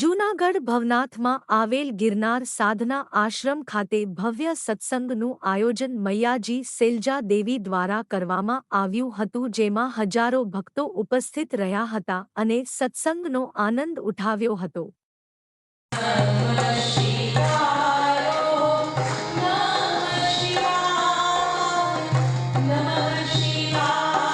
જૂનાગઢ ભવનાથમાં આવેલ ગિરનાર સાધના આશ્રમ ખાતે ભવ્ય સત્સંગનું આયોજન મૈયાજી સેલજા દેવી દ્વારા કરવામાં આવ્યું હતું જેમાં હજારો ભક્તો ઉપસ્થિત રહ્યા હતા અને સત્સંગનો આનંદ ઉઠાવ્યો હતો નમઃ શિવાય નમઃ શિવાય નમઃ શિવાય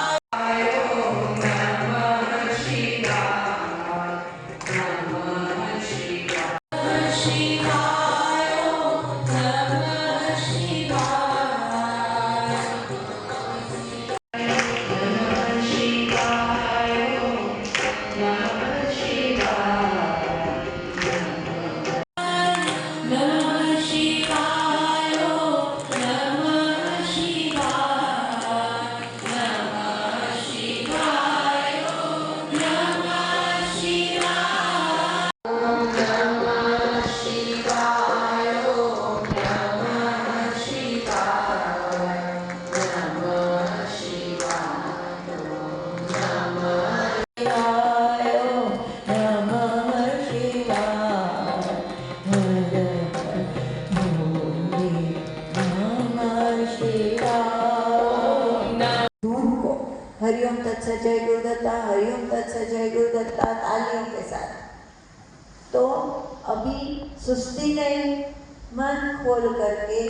हरिओम तत्स जय गुरुदत्ता हरिओम तत् जय गुरुदत्ता तालियों के साथ तो अभी सुस्ती नहीं मन खोल करके